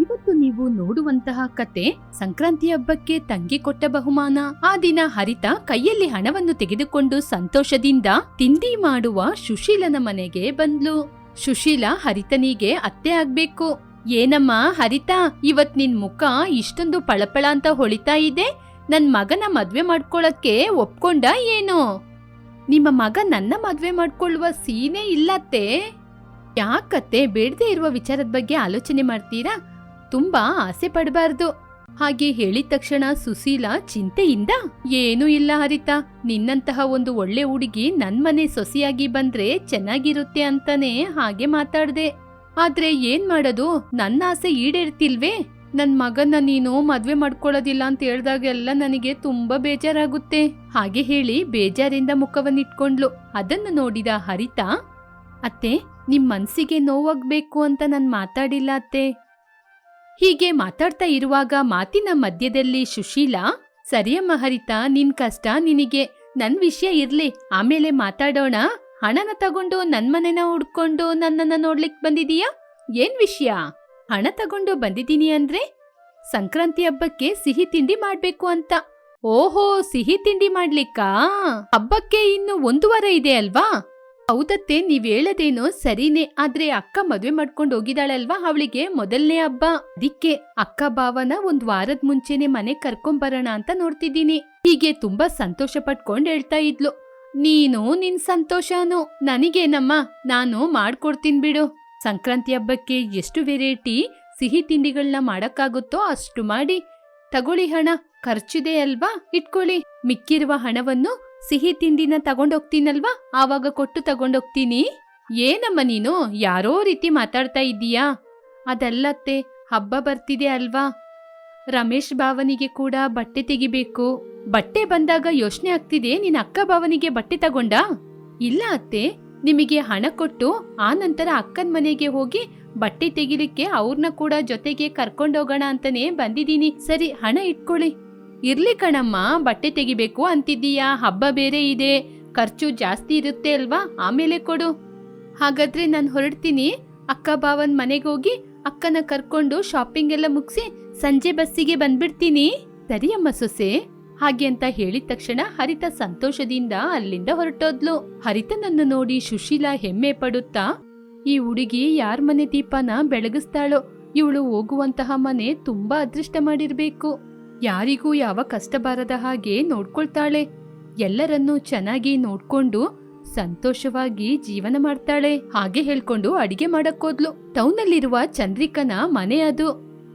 ಇವತ್ತು ನೀವು ನೋಡುವಂತಹ ಕತೆ ಸಂಕ್ರಾಂತಿ ಹಬ್ಬಕ್ಕೆ ತಂಗಿ ಕೊಟ್ಟ ಬಹುಮಾನ. ಆ ದಿನ ಹರಿತ ಕೈಯಲ್ಲಿ ಹಣವನ್ನು ತೆಗೆದುಕೊಂಡು ಸಂತೋಷದಿಂದ ತಿಂಡಿ ಮಾಡುವ ಸುಶೀಲನ ಮನೆಗೆ ಬಂದ್ಲು. ಸುಶೀಲ ಹರಿತನಿಗೆ ಅತ್ತೆ ಆಗ್ಬೇಕು. ಏನಮ್ಮ ಹರಿತ, ಇವತ್ ನಿನ್ ಮುಖ ಇಷ್ಟೊಂದು ಪಳಪಳ ಅಂತ ಹೊಳಿತಾ ಇದೆ? ನನ್ ಮಗನ ಮದ್ವೆ ಮಾಡ್ಕೊಳಕ್ಕೆ ಒಪ್ಕೊಂಡ ಏನು? ನಿಮ್ಮ ಮಗ ನನ್ನ ಮದ್ವೆ ಮಾಡ್ಕೊಳ್ಳುವ ಸೀನೆ ಇಲ್ಲತ್ತೆ. ಯಾಕತ್ತೆ, ಬೇಡದೆ ಇರುವ ವಿಚಾರದ ಬಗ್ಗೆ ಆಲೋಚನೆ ಮಾಡ್ತೀರಾ? ತುಂಬಾ ಆಸೆ ಪಡಬಾರ್ದು. ಹಾಗೆ ಹೇಳಿದ ತಕ್ಷಣ ಸುಶೀಲ ಚಿಂತೆಯಿಂದ, ಏನೂ ಇಲ್ಲ ಹರಿತ, ನಿನ್ನಂತಹ ಒಂದು ಒಳ್ಳೆ ಹುಡುಗಿ ನನ್ ಮನೆ ಸೊಸೆಯಾಗಿ ಬಂದ್ರೆ ಚೆನ್ನಾಗಿರುತ್ತೆ ಅಂತಾನೆ ಹಾಗೆ ಮಾತಾಡ್ದೆ. ಆದ್ರೆ ಏನ್ ಮಾಡೋದು ನನ್ನ ಆಸೆ ಈಡೇರ್ತಿಲ್ವೇ? ನನ್ ಮಗನ್ನ ನೀನು ಮದ್ವೆ ಮಾಡ್ಕೊಳ್ಳೋದಿಲ್ಲ ಅಂತ ಹೇಳ್ದಾಗೆಲ್ಲ ನನಗೆ ತುಂಬಾ ಬೇಜಾರಾಗುತ್ತೆ. ಹಾಗೆ ಹೇಳಿ ಬೇಜಾರಿಂದ ಮುಖವನ್ನಿಟ್ಕೊಂಡ್ಲು ಅದನ್ನು ನೋಡಿದ ಹರಿತ, ಅತ್ತೆ, ನಿಮ್ ಮನ್ಸಿಗೆ ನೋವಾಗ್ಬೇಕು ಅಂತ ನಾನ್ ಮಾತಾಡಿಲ್ಲ ಅತ್ತೆ. ಹೀಗೆ ಮಾತಾಡ್ತಾ ಇರುವಾಗ ಮಾತಿನ ಮಧ್ಯದಲ್ಲಿ ಸುಶೀಲಾ, ಸರಿಯಮ್ಮ ಹರಿತ, ನಿನ್ ಕಷ್ಟ ನಿನಗೆ, ನನ್ ವಿಷಯ ಇರ್ಲಿ, ಆಮೇಲೆ ಮಾತಾಡೋಣ. ಹಣನ ತಗೊಂಡು ನನ್ ಮನೆನ ಹುಡ್ಕೊಂಡು ನನ್ನನ್ನ ನೋಡ್ಲಿಕ್ ಬಂದಿದೀಯಾ? ಏನ್ ವಿಷಯ? ಹಣ ತಗೊಂಡು ಬಂದಿದ್ದೀನಿ ಅಂದ್ರೆ? ಸಂಕ್ರಾಂತಿ ಹಬ್ಬಕ್ಕೆ ಸಿಹಿ ತಿಂಡಿ ಮಾಡ್ಬೇಕು ಅಂತ. ಓಹೋ, ಸಿಹಿ ತಿಂಡಿ ಮಾಡ್ಲಿಕ್ಕಾ? ಹಬ್ಬಕ್ಕೆ ಇನ್ನು ಒಂದು ವಾರ ಇದೆ ಅಲ್ವಾ? ಹೌದತ್ತೆ, ನೀವ್ ಹೇಳದೇನೋ ಸರಿನೇ, ಆದ್ರೆ ಅಕ್ಕ ಮದ್ವೆ ಮಾಡ್ಕೊಂಡು ಹೋಗಿದಾಳಲ್ವಾ ಅವಳಿಗೆ ಮೊದಲನೇ ಹಬ್ಬ? ಅದಿಕ್ಕೆ ಅಕ್ಕ ಭಾವನ ಒಂದ್ ವಾರದ ಮುಂಚೆನೆ ಮನೆ ಕರ್ಕೊಂಬರೋಣ ಅಂತ ನೋಡ್ತಿದ್ದೀನಿ. ಹೀಗೆ ತುಂಬಾ ಸಂತೋಷ ಪಟ್ಕೊಂಡ್ ಹೇಳ್ತಾ ಇದ್ಲು. ನೀನು ನಿನ್ ಸಂತೋಷನು, ನನಗೇನಮ್ಮ, ನಾನು ಮಾಡ್ಕೊಡ್ತೀನಿ ಬಿಡು. ಸಂಕ್ರಾಂತಿ ಹಬ್ಬಕ್ಕೆ ಎಷ್ಟು ವೆರೈಟಿ ಸಿಹಿ ತಿಂಡಿಗಳನ್ನ ಮಾಡಕ್ಕಾಗುತ್ತೋ ಅಷ್ಟು ಮಾಡಿ. ತಗೊಳ್ಳಿ ಹಣ, ಖರ್ಚಿದೆ ಅಲ್ವಾ? ಇಟ್ಕೊಳ್ಳಿ. ಮಿಕ್ಕಿರುವ ಹಣವನ್ನು ಸಿಹಿ ತಿಂಡಿನ ತಗೊಂಡೋಗ್ತೀನಲ್ವಾ? ಆವಾಗ ಕೊಟ್ಟು ತಗೊಂಡೋಗ್ತೀನಿ. ಏನಮ್ಮ ನೀನು? ಯಾರೋ ರೀತಿ ಮಾತಾಡ್ತಾ ಇದ್ದೀಯಾ? ಅದಲ್ಲತ್ತೆ, ಹಬ್ಬ ಬರ್ತಿದೆ ಅಲ್ವಾ? ರಮೇಶ್ ಭಾವನಿಗೆ ಕೂಡ ಬಟ್ಟೆ ತೆಗಿಬೇಕು. ಬಟ್ಟೆ ಬಂದಾಗ ಯೋಚನೆ ಆಗ್ತಿದೆ, ನಿನ್ನ ಅಕ್ಕ ಭಾವನಿಗೆ ಬಟ್ಟೆ ತಗೊಂಡ? ಇಲ್ಲ ಅತ್ತೆ, ನಿಮಗೆ ಹಣ ಕೊಟ್ಟು ಆ ನಂತರ ಅಕ್ಕನ ಮನೆಗೆ ಹೋಗಿ ಬಟ್ಟೆ ತೆಗಿಲಿಕ್ಕೆ ಅವ್ರನ್ನ ಕೂಡ ಜೊತೆಗೆ ಕರ್ಕೊಂಡೋಗೋಣ ಅಂತಾನೆ ಬಂದಿದ್ದೀನಿ. ಸರಿ, ಹಣ ಇಟ್ಕೊಳ್ಳಿ. ಇರ್ಲಿ ಕಣಮ್ಮ, ಬಟ್ಟೆ ತೆಗಿಬೇಕು ಅಂತಿದ್ದೀಯಾ, ಹಬ್ಬ ಬೇರೆ ಇದೆ, ಖರ್ಚು ಜಾಸ್ತಿ ಇರುತ್ತೆ ಅಲ್ವಾ, ಆಮೇಲೆ ಕೊಡು. ಹಾಗಾದ್ರೆ ನಾನು ಹೊರಡ್ತೀನಿ, ಅಕ್ಕ ಬಾವನ್ ಮನೆಗೆ ಹೋಗಿ ಅಕ್ಕನ ಕರ್ಕೊಂಡು ಶಾಪಿಂಗ್ ಎಲ್ಲ ಮುಗಿಸಿ ಸಂಜೆ ಬಸ್ಸಿಗೆ ಬಂದ್ಬಿಡ್ತೀನಿ. ಸರಿಯಮ್ಮ ಸೊಸೆ, ಹಾಗೆ ಅಂತ ಹೇಳಿದ ತಕ್ಷಣ ಹರಿತ ಸಂತೋಷದಿಂದ ಅಲ್ಲಿಂದ ಹೊರಟೋದ್ಲು. ಹರಿತನನ್ನು ನೋಡಿ ಸುಶೀಲಾ ಹೆಮ್ಮೆ ಪಡುತ್ತಾ, ಈ ಹುಡುಗಿ ಯಾರ್ ಮನೆ ದೀಪನ ಬೆಳಗಿಸ್ತಾಳೋ, ಇವಳು ಹೋಗುವಂತಹ ಮನೆ ತುಂಬಾ ಅದೃಷ್ಟ ಮಾಡಿರ್ಬೇಕು. ಯಾರಿಗೂ ಯಾವ ಕಷ್ಟ ಬಾರದ ಹಾಗೆ ನೋಡ್ಕೊಳ್ತಾಳೆ. ಎಲ್ಲರನ್ನೂ ಚೆನ್ನಾಗಿ ನೋಡ್ಕೊಂಡು ಸಂತೋಷವಾಗಿ ಜೀವನ ಮಾಡ್ತಾಳೆ. ಹಾಗೆ ಹೇಳ್ಕೊಂಡು ಅಡಿಗೆ ಮಾಡಕ್ಕೋದ್ಲು. ಟೌನಲ್ಲಿರುವ ಚಂದ್ರಿಕನ ಮನೆ ಅದು.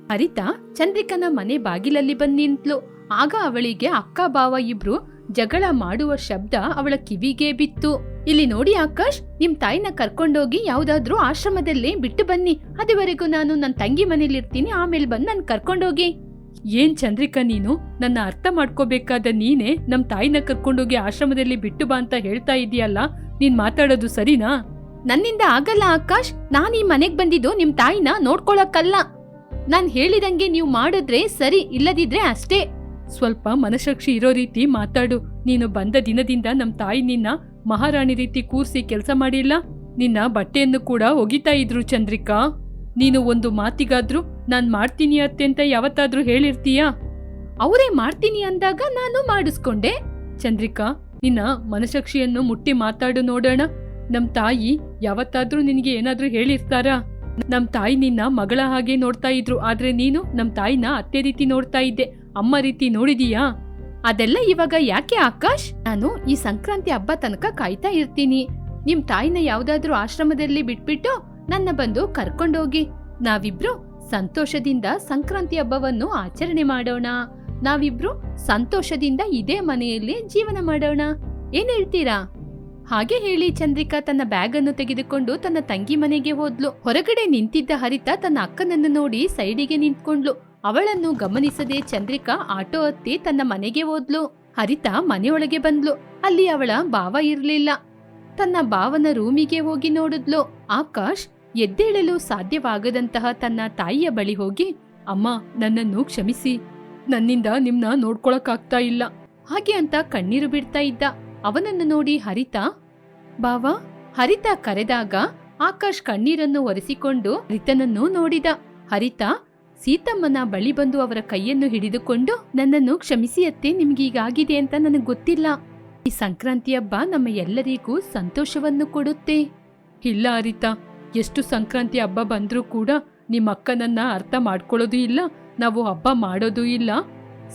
ಅರಿತಾ ಚಂದ್ರಿಕನ ಮನೆ ಬಾಗಿಲಲ್ಲಿ ಬಂದು ನಿಂತ್ಲು ಆಗ ಅವಳಿಗೆ ಅಕ್ಕ ಬಾವ ಇಬ್ರು ಜಗಳ ಮಾಡುವ ಶಬ್ದ ಅವಳ ಕಿವಿಗೆ ಬಿತ್ತು. ಇಲ್ಲಿ ನೋಡಿ ಆಕಾಶ್, ನಿಮ್ ತಾಯಿನ ಕರ್ಕೊಂಡೋಗಿ ಯಾವ್ದಾದ್ರೂ ಆಶ್ರಮದಲ್ಲಿ ಬಿಟ್ಟು ಬನ್ನಿ. ಅದುವರೆಗೂ ನಾನು ನನ್ನ ತಂಗಿ ಮನೇಲಿರ್ತೀನಿ. ಆಮೇಲೆ ಬಂದು ನನ್ ಕರ್ಕೊಂಡೋಗಿ. ಏನ್ ಚಂದ್ರಿಕಾ ನೀನು? ನನ್ನ ಅರ್ಥ ಮಾಡ್ಕೋಬೇಕಾದ ನೀನೇ ನಮ್ ತಾಯಿನ ಕರ್ಕೊಂಡೋಗಿ ಆಶ್ರಮದಲ್ಲಿ ಬಿಟ್ಟು ಬಾ ಅಂತ ಹೇಳ್ತಾ ಇದೀಯಲ್ಲ? ನೀನ್ ಮಾತಾಡೋದು ಸರಿನಾ? ನನ್ನಿಂದ ಆಗಲ್ಲ ಆಕಾಶ್. ನಾನ್ ಈ ಮನೆಗ್ ಬಂದಿದ್ದು ನಿಮ್ ತಾಯಿನ ನೋಡ್ಕೊಳಕ್ಕಲ್ಲ. ನಾನ್ ಹೇಳಿದಂಗೆ ನೀವು ಮಾಡಿದ್ರೆ ಸರಿ ಇಲ್ಲದಿದ್ರೆ ಅಷ್ಟೇ. ಸ್ವಲ್ಪ ಮನಸಾಕ್ಷಿ ಇರೋ ರೀತಿ ಮಾತಾಡು. ನೀನು ಬಂದ ದಿನದಿಂದ ನಮ್ ತಾಯಿ ನಿನ್ನ ಮಹಾರಾಣಿ ರೀತಿ ಕೂರ್ಸಿ ಕೆಲಸ ಮಾಡಿಲ್ಲ? ನಿನ್ನ ಬಟ್ಟೆಯನ್ನು ಕೂಡ ಒಗಿತಾ ಇದ್ರು ಚಂದ್ರಿಕಾ. ನೀನು ಒಂದು ಮಾತಿಗಾದ್ರೂ ನಾನ್ ಮಾಡ್ತೀನಿ ಅತ್ತೆ ಅಂತ ಯಾವತ್ತಾದ್ರೂ ಹೇಳಿರ್ತೀಯಾ? ಅವರೇ ಮಾಡ್ತೀನಿ ಅಂದಾಗ ನಾನು ಮಾಡಿಸ್ಕೊಂಡೆ. ಚಂದ್ರಿಕಾ, ನಿನ್ನ ಮನಸಾಕ್ಷಿಯನ್ನು ಮುಟ್ಟಿ ಮಾತಾಡು ನೋಡೋಣ. ನಮ್ ತಾಯಿ ಯಾವತ್ತಾದ್ರೂ ನಿನಗೆ ಏನಾದ್ರೂ ಹೇಳಿರ್ತಾರಾ? ನಮ್ ತಾಯಿ ನಿನ್ನ ಮಗಳ ಹಾಗೆ ನೋಡ್ತಾ ಇದ್ರು, ಆದ್ರೆ ನೀನು ನಮ್ ತಾಯಿನ ಅತ್ತೆ ರೀತಿ ನೋಡ್ತಾ ಇದ್ದೆ. ಅಮ್ಮ ರೀತಿ ನೋಡಿದೀಯಾ? ಅದೆಲ್ಲ ಇವಾಗ ಯಾಕೆ ಆಕಾಶ್? ನಾನು ಈ ಸಂಕ್ರಾಂತಿ ಹಬ್ಬ ತನಕ ಕಾಯ್ತಾ ಇರ್ತೀನಿ. ನಿಮ್ ತಾಯಿನ ಯಾವ್ದಾದ್ರೂ ಆಶ್ರಮದಲ್ಲಿ ಬಿಟ್ಬಿಟ್ಟು ನನ್ನ ಬಂದು ಕರ್ಕೊಂಡೋಗಿ. ನಾವಿಬ್ರು ಸಂತೋಷದಿಂದ ಸಂಕ್ರಾಂತಿ ಹಬ್ಬವನ್ನು ಆಚರಣೆ ಮಾಡೋಣ. ನಾವಿಬ್ರು ಸಂತೋಷದಿಂದ ಇದೇ ಮನೆಯಲ್ಲಿ ಜೀವನ ಮಾಡೋಣ. ಏನ್ ಹೇಳ್ತೀರಾ? ಹಾಗೆ ಹೇಳಿ ಚಂದ್ರಿಕಾ ತನ್ನ ಬ್ಯಾಗ್ ಅನ್ನು ತೆಗೆದುಕೊಂಡು ತನ್ನ ತಂಗಿ ಮನೆಗೆ ಹೋದ್ಲು. ಹೊರಗಡೆ ನಿಂತಿದ್ದ ಹರಿತ ತನ್ನ ಅಕ್ಕನನ್ನು ನೋಡಿ ಸೈಡಿಗೆ ನಿಂತ್ಕೊಂಡ್ಲು. ಅವಳನ್ನು ಗಮನಿಸದೆ ಚಂದ್ರಿಕಾ ಆಟೋ ಹತ್ತಿ ತನ್ನ ಮನೆಗೆ ಹೋದ್ಲು. ಹರಿತ ಮನೆಯೊಳಗೆ ಬಂದ್ಲು. ಅಲ್ಲಿ ಅವಳ ಭಾವ ಇರ್ಲಿಲ್ಲ. ತನ್ನ ಭಾವನ ರೂಮಿಗೆ ಹೋಗಿ ನೋಡಿದ್ಲು. ಆಕಾಶ್ ಎದ್ದೇಳಲು ಸಾಧ್ಯವಾಗದಂತಹ ತನ್ನ ತಾಯಿಯ ಬಳಿ ಹೋಗಿ, ಅಮ್ಮ, ನನ್ನನ್ನು ಕ್ಷಮಿಸಿ. ನನ್ನಿಂದ ನಿಮ್ನ ನೋಡ್ಕೊಳಕ್ಕಾಗ್ತಾ ಇಲ್ಲ. ಹಾಗೆ ಅಂತ ಕಣ್ಣೀರು ಬಿಡ್ತಾ ಇದ್ದ. ಅವನನ್ನು ನೋಡಿ ಹರಿತ, ಬಾವ. ಹರಿತ ಕರೆದಾಗ ಆಕಾಶ್ ಕಣ್ಣೀರನ್ನು ಒರೆಸಿಕೊಂಡು ಹರಿತನನ್ನು ನೋಡಿದ. ಹರಿತ, ಸೀತಮ್ಮನ ಬಳಿ ಬಂದು ಅವರ ಕೈಯನ್ನು ಹಿಡಿದುಕೊಂಡು ನನ್ನನ್ನು ಕ್ಷಮಿಸಿಯತ್ತೆ ನಿಮ್ಗೆ ಹೀಗಾಗಿದೆ ಅಂತ ನನಗೆ ಗೊತ್ತಿಲ್ಲ. ಈ ಸಂಕ್ರಾಂತಿ ಹಬ್ಬ ನಮ್ಮ ಎಲ್ಲರಿಗೂ ಸಂತೋಷವನ್ನು ಕೊಡುತ್ತೆ. ಇಲ್ಲ, ಹರಿತಾ. ಎಷ್ಟು ಸಂಕ್ರಾಂತಿ ಹಬ್ಬ ಬಂದರೂ ಕೂಡ ನಿಮ್ಮ ಅಕ್ಕನನ್ನ ಅರ್ಥ ಮಾಡ್ಕೊಳ್ಳೋದು ಇಲ್ಲ, ನಾವು ಹಬ್ಬ ಮಾಡೋದು ಇಲ್ಲ,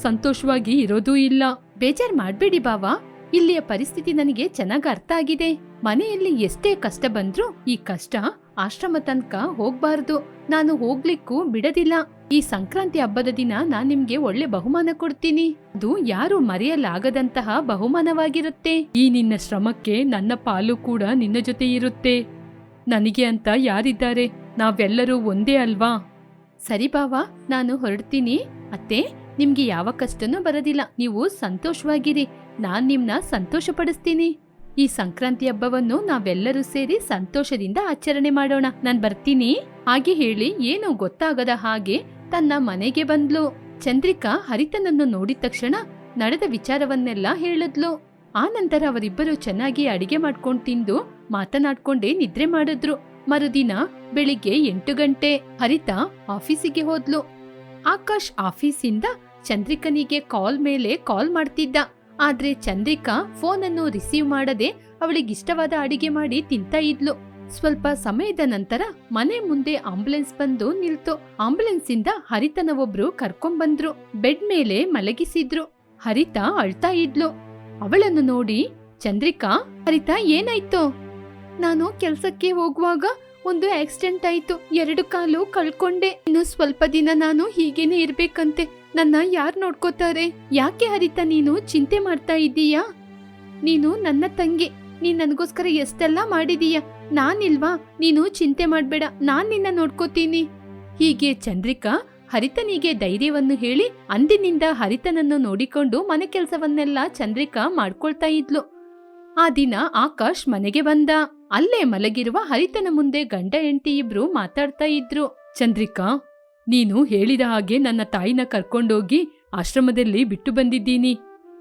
ಸಂತೋಷವಾಗಿ ಇರೋದೂ ಇಲ್ಲ. ಬೇಜಾರ್ ಮಾಡ್ಬೇಡಿ ಬಾವಾ. ಇಲ್ಲಿಯ ಪರಿಸ್ಥಿತಿ ನನಗೆ ಚೆನ್ನಾಗ್ ಅರ್ಥ ಆಗಿದೆ. ಮನೆಯಲ್ಲಿ ಎಷ್ಟೇ ಕಷ್ಟ ಬಂದ್ರೂ ಈ ಕಷ್ಟ ಆಶ್ರಮ ತನಕ ಹೋಗ್ಬಾರ್ದು. ನಾನು ಹೋಗ್ಲಿಕ್ಕೂ ಬಿಡದಿಲ್ಲ. ಈ ಸಂಕ್ರಾಂತಿ ಹಬ್ಬದ ದಿನ ನಾನ್ ನಿಮ್ಗೆ ಒಳ್ಳೆ ಬಹುಮಾನ ಕೊಡ್ತೀನಿ. ಅದು ಯಾರು ಮರೆಯಲಾಗದಂತಹ ಬಹುಮಾನವಾಗಿರುತ್ತೆ. ಈ ನಿನ್ನ ಶ್ರಮಕ್ಕೆ ನನ್ನ ಪಾಲು ಕೂಡ ನಿನ್ನ ಜೊತೆ ಇರುತ್ತೆ. ನನಗೆ ಅಂತ ಯಾರಿದ್ದಾರೆ? ನಾವೆಲ್ಲರೂ ಒಂದೇ ಅಲ್ವಾ? ಸರಿ ಬಾವಾ, ನಾನು ಹೊರಡ್ತೀನಿ. ಅತ್ತೆ, ನಿಮ್ಗೆ ಯಾವ ಕಷ್ಟನೂ ಬರೋದಿಲ್ಲ. ನೀವು ಸಂತೋಷವಾಗಿರಿ. ನಾನ್ ನಿಮ್ನ ಸಂತೋಷ ಪಡಿಸ್ತೀನಿ ಈ ಸಂಕ್ರಾಂತಿ ಹಬ್ಬವನ್ನು ನಾವೆಲ್ಲರೂ ಸೇರಿ ಸಂತೋಷದಿಂದ ಆಚರಣೆ ಮಾಡೋಣ. ನಾನ್ ಬರ್ತೀನಿ. ಹಾಗೆ ಹೇಳಿ, ಏನು ಗೊತ್ತಾಗದ ಹಾಗೆ ತನ್ನ ಮನೆಗೆ ಬಂದ್ಲು. ಚಂದ್ರಿಕಾ ಹರಿತನನ್ನು ನೋಡಿದ ತಕ್ಷಣ ನಡೆದ ವಿಚಾರವನ್ನೆಲ್ಲ ಹೇಳಿದ್ಲು. ಆ ನಂತರ ಅವರಿಬ್ಬರು ಚೆನ್ನಾಗಿ ಅಡಿಗೆ ಮಾಡ್ಕೊಂಡ್ ತಿಂದು ಮಾತನಾಡ್ಕೊಂಡೇ ನಿದ್ರೆ ಮಾಡಿದ್ರು. ಮರುದಿನ ಬೆಳಿಗ್ಗೆ ಎಂಟು ಗಂಟೆ ಹರಿತ ಆಫೀಸಿಗೆ ಹೋದ್ಲು. ಆಕಾಶ್ ಆಫೀಸಿಂದ ಚಂದ್ರಿಕನಿಗೆ ಕಾಲ್ ಮೇಲೆ ಕಾಲ್ ಮಾಡ್ತಿದ್ದ. ಆದ್ರೆ ಚಂದ್ರಿಕಾ ಫೋನ್ ಅನ್ನು ರಿಸೀವ್ ಮಾಡದೆ ಅವಳಿಗಿಷ್ಟವಾದ ಅಡಿಗೆ ಮಾಡಿ ತಿಂತಾ ಇದ್ಲು. ಸ್ವಲ್ಪ ಸಮಯದ ನಂತರ ಮನೆ ಮುಂದೆ ಆಂಬುಲೆನ್ಸ್ ಬಂದು ನಿಲ್ತು. ಆಂಬುಲೆನ್ಸ್ ಇಂದ ಹರಿತನ ಒಬ್ರು ಕರ್ಕೊಂಬಂದ್ರು. ಬೆಡ್ ಮೇಲೆ ಮಲಗಿಸಿದ್ರು. ಹರಿತ ಅಳ್ತಾ ಇದ್ಲು. ಅವಳನ್ನು ನೋಡಿ ಚಂದ್ರಿಕಾ, ಹರಿತ ಏನಾಯ್ತು? ನಾನು ಕೆಲ್ಸಕ್ಕೆ ಹೋಗುವಾಗ ಒಂದು ಆಕ್ಸಿಡೆಂಟ್ ಆಯ್ತು. ಎರಡು ಕಾಲು ಕಳ್ಕೊಂಡೆ. ಇನ್ನು ಸ್ವಲ್ಪ ದಿನ ನಾನು ಹೀಗೇನೆ ಇರ್ಬೇಕಂತೆ. ನನ್ನ ಯಾರ್ ನೋಡ್ಕೋತಾರೆ? ಯಾಕೆ ಹರಿತ ನೀನು? ಚಿಂತೆ ಮಾಡ್ತಾ ಇದ್ದೀಯಾ ನೀನು ನನ್ನ ತಂಗಿ. ನೀನ್ ನನಗೋಸ್ಕರ ಎಷ್ಟೆಲ್ಲ ಮಾಡಿದೀಯ? ನಾನಿಲ್ವಾ? ನೀನು ಚಿಂತೆ ಮಾಡ್ಬೇಡ. ನಾನ್ ನಿನ್ನ ನೋಡ್ಕೋತೀನಿ. ಹೀಗೆ ಚಂದ್ರಿಕಾ ಹರಿತನಿಗೆ ಧೈರ್ಯವನ್ನು ಹೇಳಿ ಅಂದಿನಿಂದ ಹರಿತನನ್ನು ನೋಡಿಕೊಂಡು ಮನೆ ಕೆಲಸವನ್ನೆಲ್ಲ ಚಂದ್ರಿಕಾ ಮಾಡ್ಕೊಳ್ತಾ ಇದ್ಲು. ಆ ದಿನ ಆಕಾಶ್ ಮನೆಗೆ ಬಂದ. ಅಲ್ಲೇ ಮಲಗಿರುವ ಹರಿತನ ಮುಂದೆ ಗಂಡ ಹೆಂಡತಿ ಇಬ್ರು ಮಾತಾಡ್ತಾ ಇದ್ರು. ಚಂದ್ರಿಕಾ, ನೀನು ಹೇಳಿದ ಹಾಗೆ ನನ್ನ ತಾಯಿನ ಕರ್ಕೊಂಡೋಗಿ ಆಶ್ರಮದಲ್ಲಿ ಬಿಟ್ಟು ಬಂದಿದ್ದೀನಿ.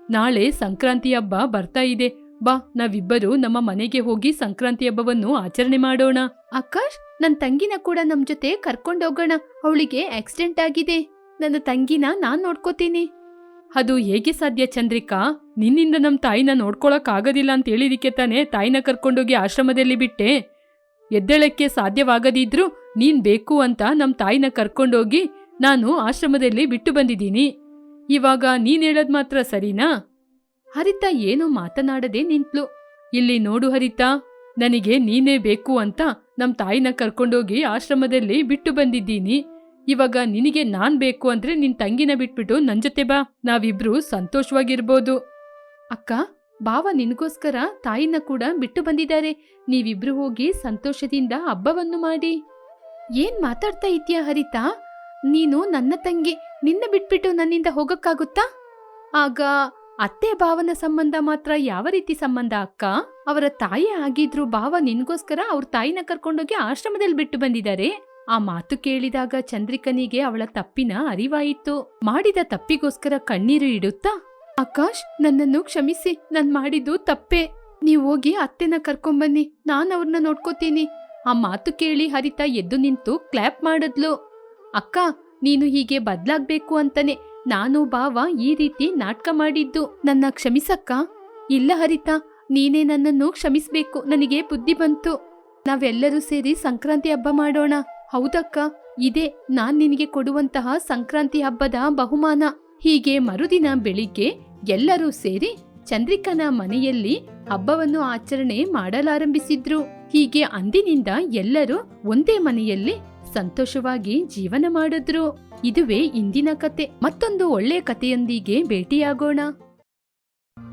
ನಾಳೆ ಸಂಕ್ರಾಂತಿ ಹಬ್ಬ ಬರ್ತಾ ಇದೆ. ಬಾ, ನಾವಿಬ್ಬರು ನಮ್ಮ ಮನೆಗೆ ಹೋಗಿ ಸಂಕ್ರಾಂತಿ ಹಬ್ಬವನ್ನು ಆಚರಣೆ ಮಾಡೋಣ. ಆಕಾಶ್, ನನ್ ತಂಗಿನ ಕೂಡ ನಮ್ ಜೊತೆ ಕರ್ಕೊಂಡೋಗೋಣ. ಅವಳಿಗೆ ಆಕ್ಸಿಡೆಂಟ್ ಆಗಿದೆ. ನನ್ನ ತಂಗಿನ ನಾನ್ ನೋಡ್ಕೋತೀನಿ. ಅದು ಹೇಗೆ ಸಾಧ್ಯ, ಚಂದ್ರಿಕಾ? ನಿನ್ನಿಂದ ನಮ್ಮ ತಾಯಿನ ನೋಡ್ಕೊಳಕ್ ಆಗೋದಿಲ್ಲ ಅಂತ ಹೇಳಿದಿಕ್ಕೆ ತಾನೇ ತಾಯಿನ ಕರ್ಕೊಂಡೋಗಿ ಆಶ್ರಮದಲ್ಲಿ ಬಿಟ್ಟೆ? ಎದ್ದೇಳಕ್ಕೆ ಸಾಧ್ಯವಾಗದಿದ್ರೂ ನೀನ್ ಬೇಕು ಅಂತ ನಮ್ಮ ತಾಯಿನ ಕರ್ಕೊಂಡೋಗಿ ನಾನು ಆಶ್ರಮದಲ್ಲಿ ಬಿಟ್ಟು ಬಂದಿದ್ದೀನಿ. ಇವಾಗ ನೀನ್ ಹೇಳೋದ್ ಮಾತ್ರ ಸರಿನಾ? ಹರಿತ ಏನೋ ಮಾತನಾಡದೆ ನಿಂತ್ಲು. ಇಲ್ಲಿ ನೋಡು ಹರಿತ, ನನಗೆ ನೀನೇ ಬೇಕು ಅಂತ ನಮ್ಮ ತಾಯಿನ ಕರ್ಕೊಂಡೋಗಿ ಆಶ್ರಮದಲ್ಲಿ ಬಿಟ್ಟು ಬಂದಿದ್ದೀನಿ. ಇವಾಗ ನಿನಗೆ ನಾನ್ ಬೇಕು ಅಂದ್ರೆ ನಿನ್ ತಂಗಿನ ಬಿಟ್ಬಿಟ್ಟು ನನ್ ಜೊತೆ ಬಾ. ನಾವಿಬ್ರು ಸಂತೋಷವಾಗಿರ್ಬೋದು. ಅಕ್ಕ ಬಾವ ನಿನಗೋಸ್ಕರ ತಾಯಿನ ಕೂಡ ಬಿಟ್ಟು ಬಂದಿದ್ದಾರೆ. ನೀವಿಬ್ರು ಹೋಗಿ ಸಂತೋಷದಿಂದ ಹಬ್ಬವನ್ನು ಮಾಡಿ. ಏನ್ ಮಾತಾಡ್ತಾ ಇದ್ಯಾ ಹರಿತಾ? ನೀನು ನನ್ನ ತಂಗಿ, ನಿನ್ನ ಬಿಟ್ಬಿಟ್ಟು ನನ್ನಿಂದ ಹೋಗಕ್ಕಾಗುತ್ತಾ? ಆಗ ಅತ್ತೆ ಭಾವನ ಸಂಬಂಧ ಮಾತ್ರ ಯಾವ ರೀತಿ ಸಂಬಂಧ ಅಕ್ಕ? ಅವರ ತಾಯಿ ಆಗಿದ್ರು ಭಾವ ನಿನ್ಗೋಸ್ಕರ ಅವ್ರ ತಾಯಿನ ಕರ್ಕೊಂಡೋಗಿ ಆಶ್ರಮದಲ್ಲಿ ಬಿಟ್ಟು ಬಂದಿದ್ದಾರೆ. ಆ ಮಾತು ಕೇಳಿದಾಗ ಚಂದ್ರಿಕನಿಗೆ ಅವಳ ತಪ್ಪಿನ ಅರಿವಾಯಿತು. ಮಾಡಿದ ತಪ್ಪಿಗೋಸ್ಕರ ಕಣ್ಣೀರು ಇಡುತ್ತಾ, ಆಕಾಶ್, ನನ್ನನ್ನು ಕ್ಷಮಿಸಿ, ನಾನ್ ಮಾಡಿದ್ದು ತಪ್ಪೆ. ನೀವ್ ಹೋಗಿ ಅತ್ತೆನ ಕರ್ಕೊಂಬನ್ನಿ, ನಾನ್ ಅವ್ರನ್ನ ನೋಡ್ಕೋತೀನಿ. ಆ ಮಾತು ಕೇಳಿ ಹರಿತ ಎದ್ದು ನಿಂತು ಕ್ಲ್ಯಾಪ್ ಮಾಡಿದ್ಲು. ಅಕ್ಕ, ನೀನು ಹೀಗೆ ಬದ್ಲಾಗ್ಬೇಕು ಅಂತಾನೆ. ನಾನು ಬಾವ ಈ ರೀತಿ ನಾಟಕ ಮಾಡಿದ್ದು. ನನ್ನ ಕ್ಷಮಿಸಕ್ಕ? ಇಲ್ಲ ಹರಿತ, ನೀನೇ ನನ್ನನ್ನು ಕ್ಷಮಿಸ್ಬೇಕು. ನನಗೆ ಬುದ್ಧಿ ಬಂತು. ನಾವೆಲ್ಲರೂ ಸೇರಿ ಸಂಕ್ರಾಂತಿ ಹಬ್ಬ ಮಾಡೋಣ. ಹೌದಕ್ಕ, ಇದೇ. ನಾನ್ ನಿನಗೆ ಕೊಡುವಂತಹ ಸಂಕ್ರಾಂತಿ ಹಬ್ಬದ ಬಹುಮಾನ. ಹೀಗೆ ಮರುದಿನ ಬೆಳಿಗ್ಗೆ ಎಲ್ಲರೂ ಸೇರಿ ಚಂದ್ರಿಕನ ಮನೆಯಲ್ಲಿ ಹಬ್ಬವನ್ನು ಆಚರಣೆ ಮಾಡಲಾರಂಭಿಸಿದ್ರು. ಹೀಗೆ ಅಂದಿನಿಂದ ಎಲ್ಲರೂ ಒಂದೇ ಮನೆಯಲ್ಲಿ ಸಂತೋಷವಾಗಿ ಜೀವನ ಮಾಡಿದ್ರು. ಇದುವೇ ಇಂದಿನ ಕತೆ. ಮತ್ತೊಂದು ಒಳ್ಳೆಯ ಕಥೆಯೊಂದಿಗೆ ಭೇಟಿಯಾಗೋಣ.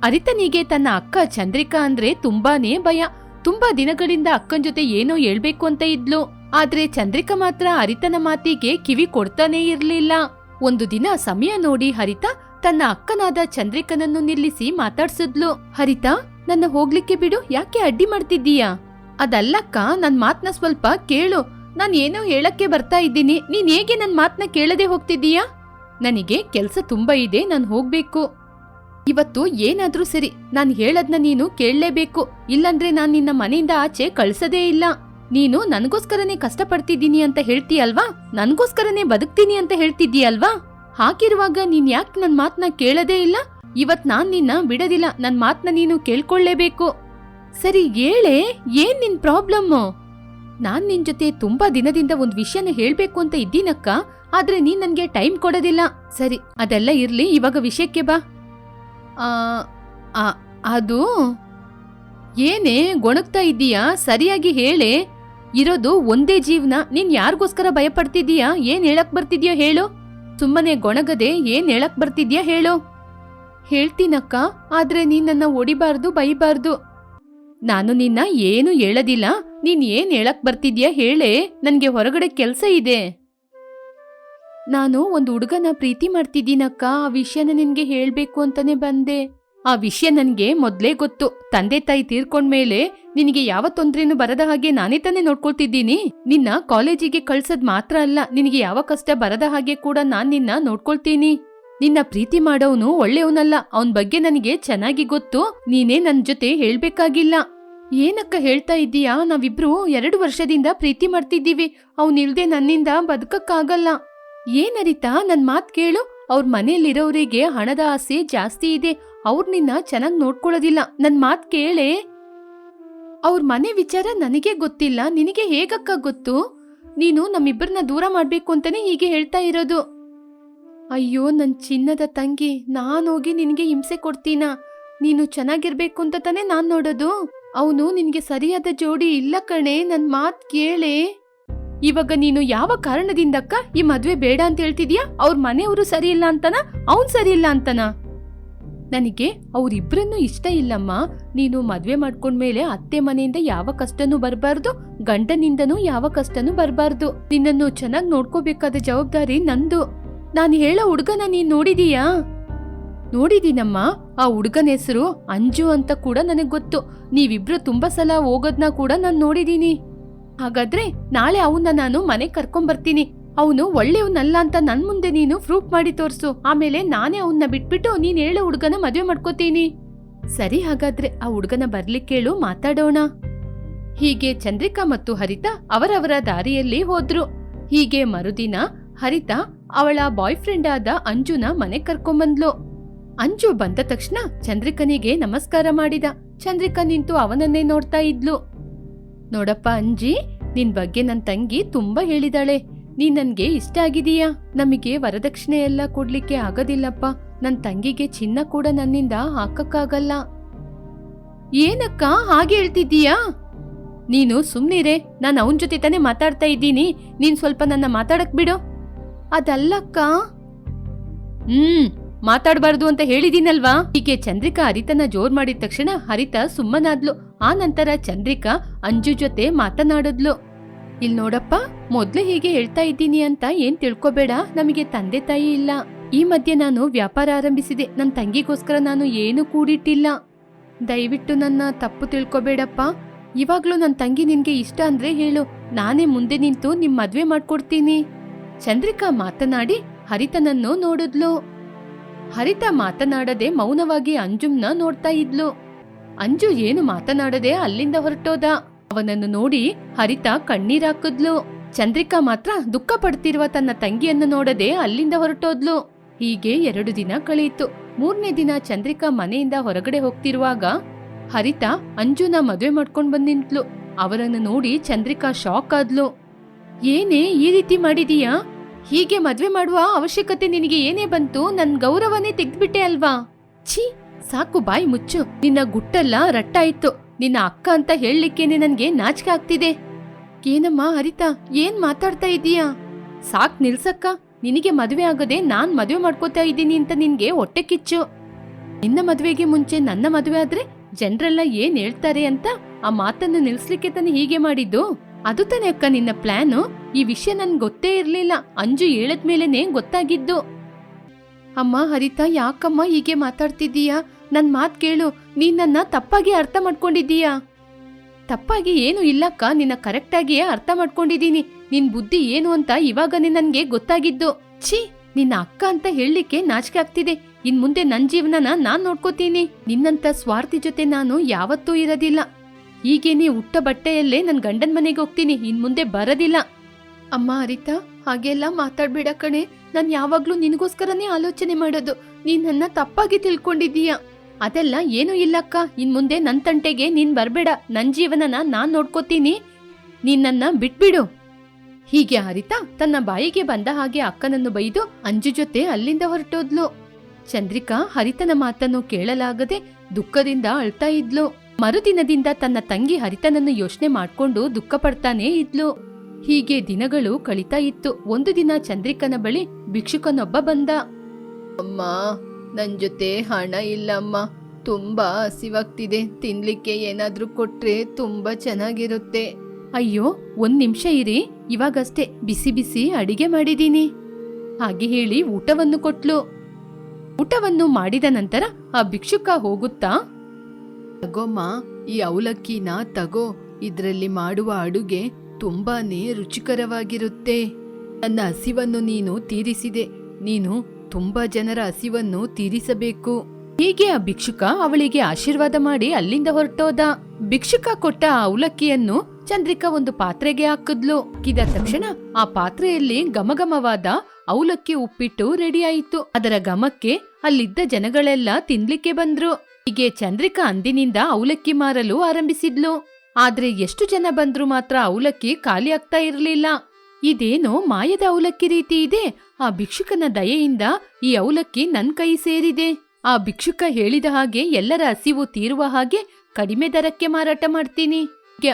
ಅರಿತನಿಗೆ ತನ್ನ ಅಕ್ಕ ಚಂದ್ರಿಕಾ ಅಂದ್ರೆ ತುಂಬಾನೇ ಭಯ. ತುಂಬಾ ದಿನಗಳಿಂದ ಅಕ್ಕನ ಜೊತೆ ಏನೋ ಹೇಳ್ಬೇಕು ಅಂತ ಇದ್ಲು. ಆದ್ರೆ ಚಂದ್ರಿಕಾ ಮಾತ್ರ ಹರಿತನ ಮಾತಿಗೆ ಕಿವಿ ಕೊಡ್ತಾನೇ ಇರ್ಲಿಲ್ಲ. ಒಂದು ದಿನ ಸಮಯ ನೋಡಿ ಹರಿತ ತನ್ನ ಅಕ್ಕನಾದ ಚಂದ್ರಿಕನನ್ನು ನಿಲ್ಲಿಸಿ ಮಾತಾಡ್ಸಿದ್ಲು. ಹರಿತ, ನನ್ನ ಹೋಗ್ಲಿಕ್ಕೆ ಬಿಡು, ಯಾಕೆ ಅಡ್ಡಿ ಮಾಡ್ತಿದ್ದೀಯಾ? ಅದಲ್ಲಕ್ಕ ನನ್ ಮಾತ್ನ ಸ್ವಲ್ಪ ಕೇಳು. ನಾನ್ ಏನೋ ಹೇಳಕ್ಕೆ ಬರ್ತಾ ಇದ್ದೀನಿ. ನೀನ್ ಹೇಗೆ ನನ್ ಮಾತ್ನ ಕೇಳದೆ ಹೋಗ್ತಿದ್ದೀಯಾ? ನನಗೆ ಕೆಲ್ಸ ತುಂಬಾ ಇದೆ, ನಾನ್ ಹೋಗ್ಬೇಕು. ಇವತ್ತು ಏನಾದ್ರೂ ಸರಿ, ನಾನ್ ಹೇಳದ್ನ ನೀನು ಕೇಳಲೇಬೇಕು. ಇಲ್ಲಂದ್ರೆ ನಾನ್ ನಿನ್ನ ಮನೆಯಿಂದ ಆಚೆ ಕಳ್ಸದೇ ಇಲ್ಲ. ನೀನು ನನಗೋಸ್ಕರನೇ ಕಷ್ಟಪಡ್ತಿದ್ದೀನಿ ಅಂತ ಹೇಳ್ತೀಯಲ್ವಾ? ನನಗೋಸ್ಕರನೇ ಬದುಕ್ತೀನಿ ಅಂತ ಹೇಳ್ತಿದ್ದೀಯಲ್ವಾ? ಹಾಕಿರುವಾಗ ನೀನ್ ಯಾಕೆ ನನ್ ಮಾತನ್ನ ಕೇಳದೇ ಇಲ್ಲ? ಇವತ್ ನಾನ್ ನಿನ್ನ ಬಿಡದಿಲ್ಲ, ನನ್ ಮಾತನ್ನ ನೀನು ಕೇಳ್ಕೊಳ್ಳೇಬೇಕು. ಸರಿ, ಹೇಳೆ, ಏನ್ ನಿನ್ ಪ್ರಾಬ್ಲಮ್ಮು? ನಾನ್ ನಿನ್ ಜೊತೆ ತುಂಬಾ ದಿನದಿಂದ ಒಂದ್ ವಿಷಯನ ಹೇಳ್ಬೇಕು ಅಂತ ಇದ್ದೀನಕ್ಕ, ಆದ್ರೆ ನೀನ್ ನನ್ಗೆ ಟೈಮ್ ಕೊಡೋದಿಲ್ಲ. ಸರಿ, ಅದೆಲ್ಲ ಇರ್ಲಿ, ಇವಾಗ ವಿಷಯಕ್ಕೆ ಬಾ. ಅದು? ಏನೇ ಗೊಣಗ್ತಾ ಇದ್ದೀಯಾ? ಸರಿಯಾಗಿ ಹೇಳೆ. ಇರೋದು ಒಂದೇ ಜೀವನ, ನೀನ್ ಯಾರಿಗೋಸ್ಕರ ಭಯ ಪಡ್ತಿದೀಯಾ ಏನ್ ಹೇಳಕ್ ಬರ್ತಿದ್ಯಾ ಹೇಳು? ಸುಮ್ಮನೆ ಗೊಣಗದೆ ಏನ್ ಹೇಳಕ್ ಬರ್ತಿದ್ಯಾ ಹೇಳು? ಹೇಳ್ತೀನಕ್ಕ, ಆದ್ರೆ ನೀನ್ ನನ್ನ ಒಡಿಬಾರ್ದು ಬೈಬಾರ್ದು. ನಾನು ನಿನ್ನ ಏನು ಹೇಳದಿಲ್ಲ, ನೀನ್ ಏನ್ ಹೇಳಕ್ ಬರ್ತಿದ್ಯಾ ಹೇಳೇ, ನನ್ಗೆ ಹೊರಗಡೆ ಕೆಲ್ಸ ಇದೆ. ನಾನು ಒಂದು ಹುಡುಗನ ಪ್ರೀತಿ ಮಾಡ್ತಿದ್ದೀನಕ್ಕ, ಆ ವಿಷಯನ ನಿನ್ಗೆ ಹೇಳ್ಬೇಕು ಅಂತಾನೆ ಬಂದೆ. ಆ ವಿಷಯ ನನಗೆ ಮೊದ್ಲೇ ಗೊತ್ತು. ತಂದೆ ತಾಯಿ ತೀರ್ಕೊಂಡ್ಮೇಲೆ ನಿನಗೆ ಯಾವ ತೊಂದ್ರೆನೂ ಬರದ ಹಾಗೆ ನಾನೇ ತಾನೇ ನೋಡ್ಕೊಳ್ತಿದ್ದೀನಿ. ನಿನ್ನ ಕಾಲೇಜಿಗೆ ಕಳ್ಸದ್ ಮಾತ್ರ ಅಲ್ಲ, ನಿನಗೆ ಯಾವ ಕಷ್ಟ ಬರದ ಹಾಗೆ ಕೂಡ ನಾನ್ ನಿನ್ನ ನೋಡ್ಕೊಳ್ತೀನಿ. ನಿನ್ನ ಪ್ರೀತಿ ಮಾಡೋನು ಒಳ್ಳೆಯವನಲ್ಲ, ಅವನ್ ಬಗ್ಗೆ ನನಗೆ ಚೆನ್ನಾಗಿ ಗೊತ್ತು, ನೀನೇ ನನ್ ಜೊತೆ ಹೇಳ್ಬೇಕಾಗಿಲ್ಲ. ಏನಕ್ಕ ಹೇಳ್ತಾ ಇದ್ದೀಯಾ? ನಾವಿಬ್ರು ಎರಡು ವರ್ಷದಿಂದ ಪ್ರೀತಿ ಮಾಡ್ತಿದ್ದೀವಿ ಅವನಿಲ್ದೆ ನನ್ನಿಂದ ಬದುಕಕ್ಕಾಗಲ್ಲ. ಏನರಿತಾ ನನ್ ಮಾತ್ ಕೇಳು. ಅವ್ರ ಮನೆಯಲ್ಲಿರೋರಿಗೆ ಹಣದ ಆಸೆ ಜಾಸ್ತಿ ಇದೆ ಅವ್ರ್ ನಿನ್ನ ಚೆನ್ನಾಗ್ ನೋಡ್ಕೊಳ್ಳೋದಿಲ್ಲ. ನನ್ ಮಾತ್ ಕೇಳೆ. ಅವ್ರ ಮನೆ ವಿಚಾರ ನನಗೆ ಗೊತ್ತಿಲ್ಲ. ನಿನಗೆ ಹೇಗಕ್ಕ ಗೊತ್ತು? ನೀನು ನಮ್ಮಿಬ್ಬರನ್ನ ದೂರ ಮಾಡ್ಬೇಕು ಅಂತಾನೆ ಹೀಗೆ ಹೇಳ್ತಾ ಇರೋದು. ಅಯ್ಯೋ, ನನ್ ಚಿನ್ನದ ತಂಗಿ ನಾನೋಗಿ ನಿನಗೆ ಹಿಂಸೆ ಕೊಡ್ತೀನ? ನೀನು ಚೆನ್ನಾಗಿರ್ಬೇಕು ಅಂತ ತಾನೇ ನಾನ್ ನೋಡೋದು. ಅವನು ನಿನಗೆ ಸರಿಯಾದ ಜೋಡಿ ಇಲ್ಲ ಕಣೆ, ನನ್ ಮಾತ್ ಕೇಳೆ. ಇವಾಗ ನೀನು ಯಾವ ಕಾರಣದಿಂದಕ್ಕ ಈ ಮದ್ವೆ ಬೇಡ ಅಂತ ಹೇಳ್ತಿದ್ಯಾ? ಅವ್ರ ಮನೆಯವರು ಸರಿ ಇಲ್ಲ ಅಂತನ? ಅವನ್ ಸರಿ ಇಲ್ಲ ಅಂತನ? ನನಗೆ ಅವರಿಬ್ಬರನ್ನು ಇಷ್ಟ ಇಲ್ಲಮ್ಮ. ನೀನು ಮದ್ವೆ ಮಾಡ್ಕೊಂಡ್ಮೇಲೆ ಅತ್ತೆ ಮನೆಯಿಂದ ಯಾವ ಕಷ್ಟನೂ ಬರಬಾರ್ದು, ಗಂಡನಿಂದನೂ ಯಾವ ಕಷ್ಟನೂ ಬರಬಾರ್ದು. ನಿನ್ನನ್ನು ಚೆನ್ನಾಗಿ ನೋಡ್ಕೋಬೇಕಾದ ಜವಾಬ್ದಾರಿ ನಂದು. ನಾನು ಹೇಳೋ ಹುಡುಗನ ನೀನ್ ನೋಡಿದೀಯಾ? ನೋಡಿದೀನಮ್ಮ. ಆ ಹುಡುಗನ ಹೆಸರು ಅಂಜು ಅಂತ ಕೂಡ ನನಗ್ ಗೊತ್ತು. ನೀವಿಬ್ರು ತುಂಬಾ ಸಲ ಹೋಗೋದ್ನ ಕೂಡ ನಾನು ನೋಡಿದೀನಿ. ಹಾಗಾದ್ರೆ ನಾಳೆ ಅವನ್ನ ನಾನು ಮನೆ ಕರ್ಕೊಂಬರ್ತೀನಿ. ಅವನು ಒಳ್ಳೆಯವನಲ್ಲ ಅಂತ ನನ್ ಮುಂದೆ ನೀನು ಪ್ರೂಫ್ ಮಾಡಿ ತೋರ್ಸು. ಆಮೇಲೆ ನಾನೇ ಅವನ್ನ ಬಿಟ್ಬಿಟ್ಟು ನೀನ್ ಹೇಳೋ ಹುಡುಗನ ಮದುವೆ ಮಾಡ್ಕೋತೀನಿ. ಸರಿ ಹಾಗಾದ್ರೆ ಆ ಹುಡುಗನ ಬರ್ಲಿಕ್ಕೇಳು ಮಾತಾಡೋಣ. ಹೀಗೆ ಚಂದ್ರಿಕಾ ಮತ್ತು ಹರಿತಾ ಅವರವರ ದಾರಿಯಲ್ಲಿ ಹೋದ್ರು. ಹೀಗೆ ಮರುದಿನ ಹರಿತಾ ಅವಳ ಬಾಯ್ ಫ್ರೆಂಡ್ ಆದ ಅಂಜುನ ಮನೆ ಕರ್ಕೊಂಬಂದ್ಲು. ಅಂಜು ಬಂದ ತಕ್ಷಣ ಚಂದ್ರಿಕನಿಗೆ ನಮಸ್ಕಾರ ಮಾಡಿದ. ಚಂದ್ರಿಕಾ ನಿಂತು ಅವನನ್ನೇ ನೋಡ್ತಾ ಇದ್ಲು. ನೋಡಪ್ಪ ಅಂಜಿ, ನಿನ್ ಬಗ್ಗೆ ನನ್ ತಂಗಿ ತುಂಬಾ ಹೇಳಿದಾಳೆ. ನೀನ್ ನನ್ಗೆ ಇಷ್ಟ ಆಗಿದೀಯಾ ನಮಗೆ ವರದಕ್ಷಿಣೆ ಎಲ್ಲ ಕೊಡ್ಲಿಕ್ಕೆ ಆಗೋದಿಲ್ಲಪ್ಪ. ನನ್ ತಂಗಿಗೆ ಚಿನ್ನ ಕೂಡ ನನ್ನಿಂದ ಹಾಕಕ್ಕಾಗಲ್ಲ. ಏನಕ್ಕ ಹಾಗೆ ಹೇಳ್ತಿದ್ದೀಯಾ? ನೀನು ಸುಮ್ನಿರೆ, ನಾನು ಅವನ ಜೊತೆ ತಾನೇ ಮಾತಾಡ್ತಾ ಇದ್ದೀನಿ. ನೀನ್ ಸ್ವಲ್ಪ ನನ್ನ ಮಾತಾಡಕ್ ಬಿಡು. ಅದಲ್ಲಕ್ಕ? ಹ್ಮ್, ಮಾತಾಡಬಾರ್ದು ಅಂತ ಹೇಳಿದೀನಲ್ವಾ? ಹೀಗೆ ಚಂದ್ರಿಕಾ ಹರಿತನ ಜೋರ್ ಮಾಡಿದ ತಕ್ಷಣ ಹರಿತ ಸುಮ್ಮನಾದ್ಲು. ಆ ನಂತರ ಚಂದ್ರಿಕಾ ಅಂಜು ಜೊತೆ ಮಾತನಾಡಿದ್ಲು. ಇಲ್ ನೋಡಪ್ಪ, ಮೊದ್ಲು ಹೀಗೆ ಹೇಳ್ತಾ ಇದ್ದೀನಿ ಅಂತ ಏನ್ ತಿಳ್ಕೊಬೇಡ, ನಮಗೆ ತಂದೆ ತಾಯಿ ಇಲ್ಲ. ಈ ಮಧ್ಯೆ ನಾನು ವ್ಯಾಪಾರ ಆರಂಭಿಸಿದೆ ನನ್ನ ತಂಗಿಗೋಸ್ಕರ ನಾನು ಏನು ಕೂಡಿಟ್ಟಿಲ್ಲ. ದಯವಿಟ್ಟು ನನ್ನ ತಪ್ಪು ತಿಳ್ಕೊಬೇಡಪ್ಪ. ಇವಾಗ್ಲೂ ನನ್ನ ತಂಗಿ ನಿನ್ಗೆ ಇಷ್ಟ ಅಂದ್ರೆ ಹೇಳು, ನಾನೇ ಮುಂದೆ ನಿಂತು ನಿಮ್ ಮದ್ವೆ ಮಾಡ್ಕೊಡ್ತೀನಿ. ಚಂದ್ರಿಕಾ ಮಾತನಾಡಿ ಹರಿತನನ್ನು ನೋಡಿದ್ಲು. ಹರಿತ ಮಾತನಾಡದೆ ಮೌನವಾಗಿ ಅಂಜುಮ್ನ ನೋಡ್ತಾ ಇದ್ಲು. ಅಂಜು ಏನು ಮಾತನಾಡದೆ ಅಲ್ಲಿಂದ ಹೊರಟೋದ? ಅವನನ್ನು ನೋಡಿ ಹರಿತ ಕಣ್ಣೀರಾಕಿದ್ಲು ಚಂದ್ರಿಕಾ ಮಾತ್ರ ದುಃಖ ಪಡ್ತಿರುವ ತನ್ನ ತಂಗಿಯನ್ನು ನೋಡದೆ ಅಲ್ಲಿಂದ ಹೊರಟೋದ್ಲು. ಹೀಗೆ ಎರಡು ದಿನ ಕಳೆಯಿತು ಮೂರನೇ ದಿನ ಚಂದ್ರಿಕಾ ಮನೆಯಿಂದ ಹೊರಗಡೆ ಹೋಗ್ತಿರುವಾಗ ಹರಿತ ಅಂಜುನ ಮದುವೆ ಮಾಡ್ಕೊಂಡ್ ಬಂದ್ ನಿಂತ್ಲು ಅವರನ್ನು ನೋಡಿ ಚಂದ್ರಿಕಾ ಶಾಕ್ ಆದ್ಲು. ಏನೇ ಈ ರೀತಿ ಮಾಡಿದೀಯಾ? ಹೀಗೆ ಮದ್ವೆ ಮಾಡುವ ಅವಶ್ಯಕತೆ ನಿನಗೆ ಏನೇ ಬಂತು? ನನ್ ಗೌರವನೇ ತೆಗ್ದ್ಬಿಟ್ಟೆ ಅಲ್ವಾ? ಛೀ, ಸಾಕು ಬಾಯಿ ಮುಚ್ಚು. ನಿನ್ನ ಗುಟ್ಟೆಲ್ಲ ರಟ್ಟಾಯ್ತು. ನಿನ್ನ ಅಕ್ಕ ಅಂತ ಹೇಳಲಿಕ್ಕೇನೆ ನನ್ಗೆ ನಾಚಿಕೆ ಆಗ್ತಿದೆ. ಏನಮ್ಮ ಹರಿತಾ, ಏನ್ ಮಾತಾಡ್ತಾ ಇದೀಯಾ? ಸಾಕ್ ನಿಲ್ಸಕ್ಕ, ನಿನಗೆ ಮದುವೆ ಆಗದೆ ನಾನ್ ಮದುವೆ ಮಾಡ್ಕೋತಾ ಇದ್ದೀನಿ ಅಂತ ನಿನ್ಗೆ ಹೊಟ್ಟೆ ಕಿಚ್ಚು. ನಿನ್ನ ಮದುವೆಗೆ ಮುಂಚೆ ನನ್ನ ಮದುವೆ ಆದ್ರೆ ಜನರೆಲ್ಲ ಏನ್ ಹೇಳ್ತಾರೆ ಅಂತ ಆ ಮಾತನ್ನ ನಿಲ್ಸ್ಲಿಕ್ಕೆ ತಾನೆ ಹೀಗೆ ಮಾಡಿದ್ದು? ಅದು ತಾನೇ ಅಕ್ಕ ನಿನ್ನ ಪ್ಲಾನು? ಈ ವಿಷಯ ನನ್ ಗೊತ್ತೇ ಇರ್ಲಿಲ್ಲ. ಅಂಜು ಹೇಳದ್ಮೇಲೆನೆ ಗೊತ್ತಾಗಿದ್ದು. ಅಮ್ಮ ಹರಿತಾ, ಯಾಕಮ್ಮ ಹೀಗೆ ಮಾತಾಡ್ತಿದ್ದೀಯಾ? ನನ್ ಮಾತ್ ಕೇಳು. ನೀನ್ ನನ್ನ ತಪ್ಪಾಗಿ ಅರ್ಥ ಮಾಡ್ಕೊಂಡಿದ್ದೀಯಾ? ತಪ್ಪಾಗಿ ಏನು ಇಲ್ಲಕ್ಕ, ನಿನ್ನ ಕರೆಕ್ಟಾಗಿಯೇ ಅರ್ಥ ಮಾಡ್ಕೊಂಡಿದ್ದೀನಿ. ನಿನ್ ಬುದ್ಧಿ ಏನು ಅಂತ ಇವಾಗನೇ ನನ್ಗೆ ಗೊತ್ತಾಗಿದ್ದು. ಛೀ, ನಿನ್ನ ಅಕ್ಕ ಅಂತ ಹೇಳಲಿಕ್ಕೆ ನಾಚಿಕೆ ಆಗ್ತಿದೆ. ಇನ್ ಮುಂದೆ ನನ್ ಜೀವನನ ನಾನ್ ನೋಡ್ಕೋತೀನಿ. ನಿನ್ನಂತ ಸ್ವಾರ್ಥಿ ಜೊತೆ ನಾನು ಯಾವತ್ತೂ ಇರೋದಿಲ್ಲ. ಈಗೇನೆ ಉಟ್ಟ ಬಟ್ಟೆಯಲ್ಲೇ ನನ್ ಗಂಡನ್ ಮನೆಗೆ ಹೋಗ್ತೀನಿ. ಇನ್ ಮುಂದೆ ಬರೋದಿಲ್ಲ. ಅಮ್ಮ ಅರಿತಾ, ಹಾಗೆಲ್ಲ ಮಾತಾಡ್ಬೇಡ ಕಣೆ. ನಾನು ಯಾವಾಗ್ಲೂ ನಿನಗೋಸ್ಕರನೇ ಆಲೋಚನೆ ಮಾಡೋದು. ನೀನ್ ನನ್ನ ತಪ್ಪಾಗಿ ತಿಳ್ಕೊಂಡಿದೀಯ ಅದೆಲ್ಲ ಏನೂ ಇಲ್ಲಕ್ಕ. ಇನ್ ಮುಂದೆ ನನ್ ತಂಟೆಗೆ ನೀನ್ ಬರ್ಬೇಡ. ನನ್ ಜೀವನನ ನಾನ್ ನೋಡ್ಕೋತೀನಿ. ನಿನ್ನನ್ನ ಬಿಟ್ಬಿಡು. ಹೀಗೆ ಹರಿತಾ ತನ್ನ ಬಾಯಿಗೆ ಬಂದ ಹಾಗೆ ಅಕ್ಕನನ್ನು ಬೈದು ಅಂಜು ಜೊತೆ ಅಲ್ಲಿಂದ ಹೊರಟೋದ್ಲು. ಚಂದ್ರಿಕಾ ಹರಿತನ ಮಾತನ್ನು ಕೇಳಲಾಗದೆ ದುಃಖದಿಂದ ಅಳ್ತಾ ಇದ್ಲು. ಮರುದಿನದಿಂದ ತನ್ನ ತಂಗಿ ಹರಿತನನ್ನು ಯೋಚನೆ ಮಾಡ್ಕೊಂಡು ದುಃಖ ಪಡ್ತಾನೇ ಇದ್ಲು. ಹೀಗೆ ದಿನಗಳು ಕಳೀತಾ ಇತ್ತು. ಒಂದು ದಿನ ಚಂದ್ರಿಕನ ಬಳಿ ಭಿಕ್ಷುಕನೊಬ್ಬ ಬಂದ. ಅಮ್ಮ ನನ್ ಜೊತೆ ಹಣ ಇಲ್ಲಮ್ಮ. ತುಂಬಾ ಹಸಿವಾಗ್ತಿದೆ. ತಿನ್ಲಿಕ್ಕೆ ಏನಾದರೂ ಕೊಟ್ರೆ ತುಂಬಾ ಚೆನ್ನಾಗಿರುತ್ತೆ. ಅಯ್ಯೋ ಒಂದು ನಿಮಿಷ ಇರಿ. ಇವಾಗಷ್ಟೇ ಬಿಸಿ ಬಿಸಿ ಅಡಿಗೆ ಮಾಡಿದ್ದೀನಿ ಹಾಗೆ ಹೇಳಿ ಊಟವನ್ನು ಕೊಟ್ಲು. ಊಟವನ್ನು ಮಾಡಿದ ನಂತರ ಆ ಭಿಕ್ಷುಕ ಹೋಗುತ್ತಾ? ತಗೋಮ್ಮ ಈ ಅವಲಕ್ಕಿನ ತಗೋ. ಇದರಲ್ಲಿ ಮಾಡುವ ಅಡುಗೆ ತುಂಬಾನೇ ರುಚಿಕರವಾಗಿರುತ್ತೆ. ನನ್ನ ಹಸಿವನ್ನು ನೀನು ತೀರಿಸಿದೆ. ನೀನು ತುಂಬಾ ಜನರ ಹಸಿವನ್ನು ತೀರಿಸಬೇಕು. ಹೀಗೆ ಆ ಭಿಕ್ಷುಕ ಅವಳಿಗೆ ಆಶೀರ್ವಾದ ಮಾಡಿ ಅಲ್ಲಿಂದ ಹೊರಟೋದ. ಭಿಕ್ಷುಕ ಕೊಟ್ಟ ಆ ಅವಲಕ್ಕಿಯನ್ನು ಚಂದ್ರಿಕಾ ಒಂದು ಪಾತ್ರೆಗೆ ಹಾಕಿದ್ಲು. ಹಾಕಿದ ತಕ್ಷಣ ಆ ಪಾತ್ರೆಯಲ್ಲಿ ಘಮಘಮವಾದ ಅವಲಕ್ಕಿ ಉಪ್ಪಿಟ್ಟು ರೆಡಿ ಆಯಿತು. ಅದರ ಘಮಕ್ಕೆ ಅಲ್ಲಿದ್ದ ಜನಗಳೆಲ್ಲ ತಿನ್ಲಿಕ್ಕೆ ಬಂದ್ರು. ಹೀಗೆ ಚಂದ್ರಿಕಾ ಅಂದಿನಿಂದ ಅವಲಕ್ಕಿ ಮಾರಲು ಆರಂಭಿಸಿದ್ಲು. ಆದ್ರೆ ಎಷ್ಟು ಜನ ಬಂದ್ರು ಮಾತ್ರ ಅವಲಕ್ಕಿ ಖಾಲಿ ಆಗ್ತಾ ಇರಲಿಲ್ಲ. ಇದೇನೋ ಮಾಯದ ಅವಲಕ್ಕಿ ರೀತಿ ಇದೆ. ಆ ಭಿಕ್ಷುಕನ ದಯೆಯಿಂದ ಈ ಅವಲಕ್ಕಿ ನನ್ ಕೈ ಸೇರಿದೆ. ಆ ಭಿಕ್ಷುಕ ಹೇಳಿದ ಹಾಗೆ ಎಲ್ಲರ ಹಸಿವು ತೀರುವ ಹಾಗೆ ಕಡಿಮೆ ದರಕ್ಕೆ ಮಾರಾಟ ಮಾಡ್ತೀನಿ.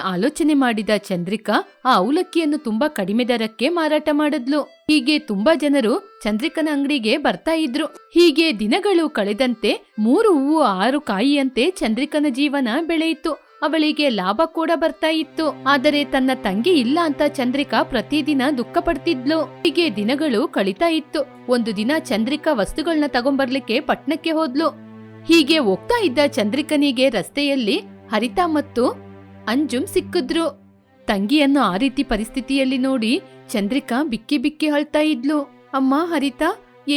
ಆಲೋಚನೆ ಮಾಡಿದ ಚಂದ್ರಿಕಾ ಆ ಅವಲಕ್ಕಿಯನ್ನು ತುಂಬಾ ಕಡಿಮೆ ದರಕ್ಕೆ ಮಾರಾಟ ಮಾಡಿದ್ಲು. ಹೀಗೆ ತುಂಬಾ ಜನರು ಚಂದ್ರಿಕನ ಅಂಗಡಿಗೆ ಬರ್ತಾ ಇದ್ರು. ಹೀಗೆ ದಿನಗಳು ಕಳೆದಂತೆ ಮೂರು ಹೂವು ಆರು ಕಾಯಿಯಂತೆ ಚಂದ್ರಿಕನ ಜೀವನ ಬೆಳೆಯಿತು. ಅವಳಿಗೆ ಲಾಭ ಕೂಡ ಬರ್ತಾ ಇತ್ತು. ಆದರೆ ತನ್ನ ತಂಗಿ ಇಲ್ಲ ಅಂತ ಚಂದ್ರಿಕಾ ಪ್ರತಿದಿನ ದುಃಖ ಪಡ್ತಿದ್ಲು ಹೀಗೆ ದಿನಗಳು ಕಳೀತಾ ಇತ್ತು. ಒಂದು ದಿನ ಚಂದ್ರಿಕಾ ವಸ್ತುಗಳನ್ನ ತಗೊಂಬರ್ಲಿಕ್ಕೆ ಪಟ್ಟಣಕ್ಕೆ ಹೋದ್ಲು. ಹೀಗೆ ಹೋಗ್ತಾ ಇದ್ದ ಚಂದ್ರಿಕನಿಗೆ ರಸ್ತೆಯಲ್ಲಿ ಹರಿತಾ ಮತ್ತು ಅಂಜುಮ್ ಸಿಕ್ಕಿದ್ರು. ತಂಗಿಯನ್ನು ಆ ರೀತಿ ಪರಿಸ್ಥಿತಿಯಲ್ಲಿ ನೋಡಿ ಚಂದ್ರಿಕಾ ಬಿಕ್ಕಿ ಬಿಕ್ಕಿ ಅಳ್ತಾ ಇದ್ಲು. ಅಮ್ಮ ಹರಿತಾ,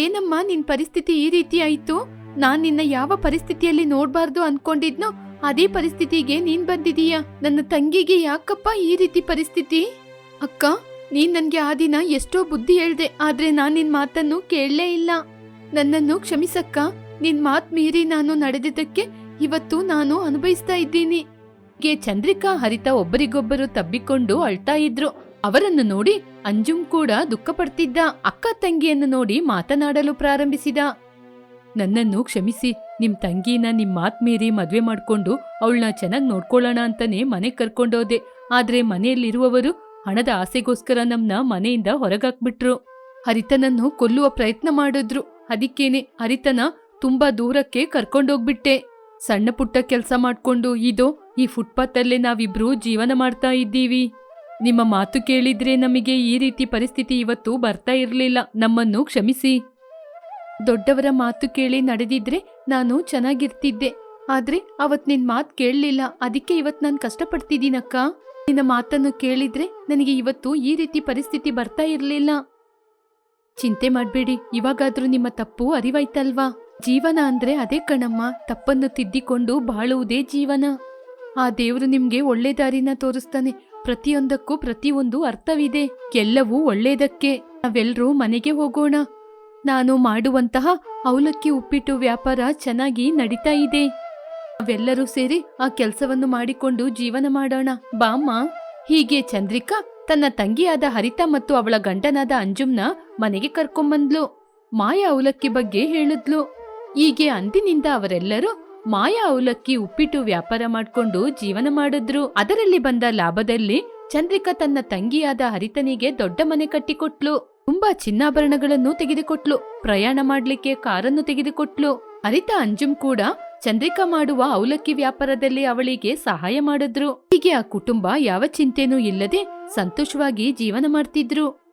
ಏನಮ್ಮ ನಿನ್ ಪರಿಸ್ಥಿತಿ ಈ ರೀತಿ ಆಯ್ತು? ನಾನ್ ನಿನ್ನ ಯಾವ ಪರಿಸ್ಥಿತಿಯಲ್ಲಿ ನೋಡ್ಬಾರ್ದು ಅನ್ಕೊಂಡಿದ್ನೋ ಅದೇ ಪರಿಸ್ಥಿತಿಗೆ ನೀನ್ ಬಂದಿದೀಯ? ನನ್ನ ತಂಗಿಗೆ ಯಾಕಪ್ಪ ಈ ರೀತಿ ಪರಿಸ್ಥಿತಿ? ಅಕ್ಕ, ನೀನ್ ನನ್ಗೆ ಆ ದಿನ ಎಷ್ಟೋ ಬುದ್ಧಿ ಹೇಳ್ದೆ, ಆದ್ರೆ ನಾನ್ ನಿನ್ ಮಾತನ್ನು ಕೇಳಲೇ ಇಲ್ಲ. ನನ್ನನ್ನು ಕ್ಷಮಿಸಕ್ಕ, ನಿನ್ ಮಾತ್ ಮೀರಿ ನಾನು ನಡೆದಿದ್ದಕ್ಕೆ ಇವತ್ತು ನಾನು ಅನುಭವಿಸ್ತಾ ಇದ್ದೀನಿ. ಗೆ ಚಂದ್ರಿಕಾ, ಹರಿತ ಒಬ್ಬರಿಗೊಬ್ಬರು ತಬ್ಬಿಕೊಂಡು ಅಳ್ತಾ ಇದ್ರು. ಅವರನ್ನು ನೋಡಿ ಅಂಜುಮ್ ಕೂಡ ದುಃಖ ಪಡ್ತಿದ್ದ ಅಕ್ಕ ತಂಗಿಯನ್ನು ನೋಡಿ ಮಾತನಾಡಲು ಪ್ರಾರಂಭಿಸಿದ. ನನ್ನನ್ನು ಕ್ಷಮಿಸಿ, ನಿಮ್ ತಂಗಿನ ನಿಮ್ ಮಾತ್ ಮೀರಿ ಮದ್ವೆ ಮಾಡ್ಕೊಂಡು ಅವಳನ್ನ ಚೆನ್ನಾಗಿ ನೋಡ್ಕೊಳ್ಳೋಣ ಅಂತಾನೆ ಮನೆ ಕರ್ಕೊಂಡೋದೆ ಆದ್ರೆ ಮನೆಯಲ್ಲಿರುವವರು ಹಣದ ಆಸೆಗೋಸ್ಕರ ನಮ್ನ ಮನೆಯಿಂದ ಹೊರಗಾಕ್ಬಿಟ್ರು. ಹರಿತನನ್ನು ಕೊಲ್ಲುವ ಪ್ರಯತ್ನ ಮಾಡಿದ್ರು. ಅದಕ್ಕೇನೆ ಹರಿತನ ತುಂಬಾ ದೂರಕ್ಕೆ ಕರ್ಕೊಂಡೋಗ್ಬಿಟ್ಟೆ ಸಣ್ಣ ಪುಟ್ಟ ಕೆಲಸ ಮಾಡ್ಕೊಂಡು ಇದೋ ಈ ಫುಟ್ಪಾತಲ್ಲೇ ನಾವಿಬ್ರು ಜೀವನ ಮಾಡ್ತಾ ಇದ್ದೀವಿ. ನಿಮ್ಮ ಮಾತು ಕೇಳಿದ್ರೆ ನಮಗೆ ಈ ರೀತಿ ಪರಿಸ್ಥಿತಿ ಇವತ್ತು ಬರ್ತಾ ಇರಲಿಲ್ಲ. ನಮ್ಮನ್ನು ಕ್ಷಮಿಸಿ. ದೊಡ್ಡವರ ಮಾತು ಕೇಳಿ ನಡೆದಿದ್ರೆ ನಾನು ಚೆನ್ನಾಗಿರ್ತಿದ್ದೆ. ಆದ್ರೆ ಅವತ್ ನಿನ್ ಮಾತ್ ಕೇಳಲಿಲ್ಲ. ಅದಕ್ಕೆ ಇವತ್ ನಾನ್ ಕಷ್ಟಪಡ್ತಿದ್ದೀನಕ್ಕ. ನಿನ್ನ ಮಾತನ್ನು ಕೇಳಿದ್ರೆ ನನಗೆ ಇವತ್ತು ಈ ರೀತಿ ಪರಿಸ್ಥಿತಿ ಬರ್ತಾ ಇರ್ಲಿಲ್ಲ. ಚಿಂತೆ ಮಾಡ್ಬೇಡಿ. ಇವಾಗಾದ್ರೂ ನಿಮ್ಮ ತಪ್ಪು ಅರಿವಾಯ್ತಲ್ವಾ? ಜೀವನ ಅಂದ್ರೆ ಅದೇ ಕಣಮ್ಮ. ತಪ್ಪನ್ನು ತಿದ್ದಿಕೊಂಡು ಬಾಳುವುದೇ ಜೀವನ. ಆ ದೇವ್ರು ನಿಮ್ಗೆ ಒಳ್ಳೆ ದಾರಿನ ತೋರಿಸ್ತಾನೆ. ಪ್ರತಿಯೊಂದಕ್ಕೂ ಪ್ರತಿಯೊಂದು ಅರ್ಥವಿದೆ. ಎಲ್ಲವೂ ಒಳ್ಳೇದಕ್ಕೆ. ನಾವೆಲ್ಲರೂ ಮನೆಗೆ ಹೋಗೋಣ. ನಾನು ಮಾಡುವಂತಹ ಅವಲಕ್ಕಿ ಉಪ್ಪಿಟ್ಟು ವ್ಯಾಪಾರ ಚೆನ್ನಾಗಿ ನಡೀತಾ ಇದೆ. ಅವೆಲ್ಲರೂ ಸೇರಿ ಆ ಕೆಲಸವನ್ನು ಮಾಡಿಕೊಂಡು ಜೀವನ ಮಾಡೋಣ. ಬಾಮ್ಮ. ಹೀಗೆ ಚಂದ್ರಿಕಾ ತನ್ನ ತಂಗಿಯಾದ ಹರಿತಾ ಮತ್ತು ಅವಳ ಗಂಡನಾದ ಅಂಜುಮ್ನ ಮನೆಗೆ ಕರ್ಕೊಂಬಂದ್ಲು. ಮಾಯಾ ಅವಲಕ್ಕಿ ಬಗ್ಗೆ ಹೇಳಿದ್ಲು. ಹೀಗೆ ಅಂದಿನಿಂದ ಅವರೆಲ್ಲರೂ ಮಾಯಾ ಅವಲಕ್ಕಿ ಉಪ್ಪಿಟ್ಟು ವ್ಯಾಪಾರ ಮಾಡ್ಕೊಂಡು ಜೀವನ ಮಾಡಿದ್ರು. ಅದರಲ್ಲಿ ಬಂದ ಲಾಭದಲ್ಲಿ ಚಂದ್ರಿಕಾ ತನ್ನ ತಂಗಿಯಾದ ಹರಿತನಿಗೆ ದೊಡ್ಡ ಮನೆ ಕಟ್ಟಿಕೊಟ್ಲು. ತುಂಬಾ ಚಿನ್ನಾಭರಣಗಳನ್ನು ತೆಗೆದುಕೊಟ್ಲು. ಪ್ರಯಾಣ ಮಾಡ್ಲಿಕ್ಕೆ ಕಾರನ್ನು ತೆಗೆದುಕೊಟ್ಲು. ಅರಿತ ಅಂಜುಮ್ ಕೂಡ ಚಂದ್ರಿಕಾ ಮಾಡುವ ಅವಲಕ್ಕಿ ವ್ಯಾಪಾರದಲ್ಲಿ ಅವಳಿಗೆ ಸಹಾಯ ಮಾಡಿದ್ರು. ಹೀಗೆ ಆ ಕುಟುಂಬ ಯಾವ ಚಿಂತೆನೂ ಇಲ್ಲದೆ ಸಂತೋಷವಾಗಿ ಜೀವನ ಮಾಡ್ತಿದ್ರು.